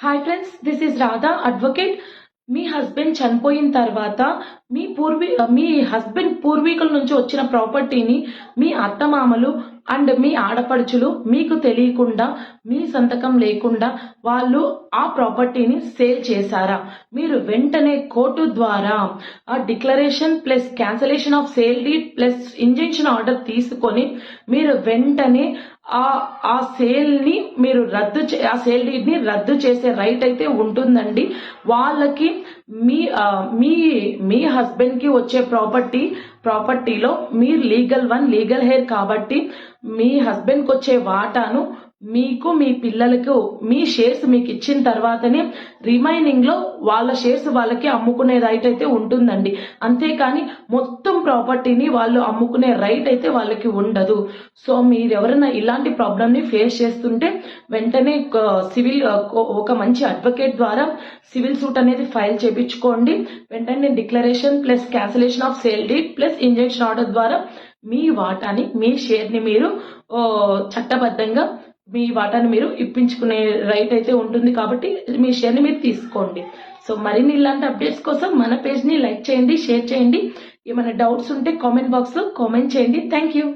Hi friends, this is Radha, advocate. Me. Husband చనిపోయిన తర్వాత మీ పూర్వీ మీ husband పూర్వీకుల నుంచి వచ్చిన ప్రాపర్టీని మీ అత్తమామలు అండ్ మీ ఆడపడుచులు మీకు తెలియకుండా మీ సంతకం లేకుండా వాళ్ళు ఆ ప్రాపర్టీని సేల్ చేశారా? మీరు వెంటనే కోర్టు ద్వారా ఆ declaration plus cancellation of sale deed plus injunction order తీసుకొని మీరు వెంటనే ఆ ఆ సేల్ని మీరు రద్దు చే- ఆ సేల్ డీడ్ని రద్దు చేసే రైట్ అయితే ఉంటుందండి. వాళ్ళకి మీ మీ మీ హస్బెండ్కి వచ్చే ప్రాపర్టీ ప్రాపర్టీలో మీరు లీగల్ వన్ లీగల్ హెయిర్ కాబట్టి మీ హస్బెండ్కి వచ్చే వాటాను మీకు మీ పిల్లలకు మీ షేర్స్ మీకు ఇచ్చిన తర్వాతనే రిమైనింగ్లో వాళ్ళ షేర్స్ వాళ్ళకి అమ్ముకునే రైట్ అయితే ఉంటుందండి. అంతేకాని మొత్తం ప్రాపర్టీని వాళ్ళు అమ్ముకునే రైట్ అయితే వాళ్ళకి ఉండదు. సో మీరు ఎవరైనా ఇలాంటి ప్రాబ్లమ్ని ఫేస్ చేస్తుంటే వెంటనే సివిల్ ఒక మంచి అడ్వకేట్ ద్వారా సివిల్ సూట్ అనేది ఫైల్ చేయించుకోండి వెంటనే declaration plus cancellation of sale deed plus injunction order ద్వారా మీ వాటాని మీ షేర్ని మీరు చట్టబద్ధంగా మీ వాటాని మీరు ఇప్పించుకునే రైట్ అయితే ఉంటుంది కాబట్టి మీ షేర్ని మీరు తీసుకోండి. సో మరిన్ని ఇలాంటి అప్డేట్స్ కోసం మన పేజ్ని లైక్ చేయండి షేర్ చేయండి. ఏమైనా డౌట్స్ ఉంటే కామెంట్ బాక్స్లో కామెంట్ చేయండి. Thank you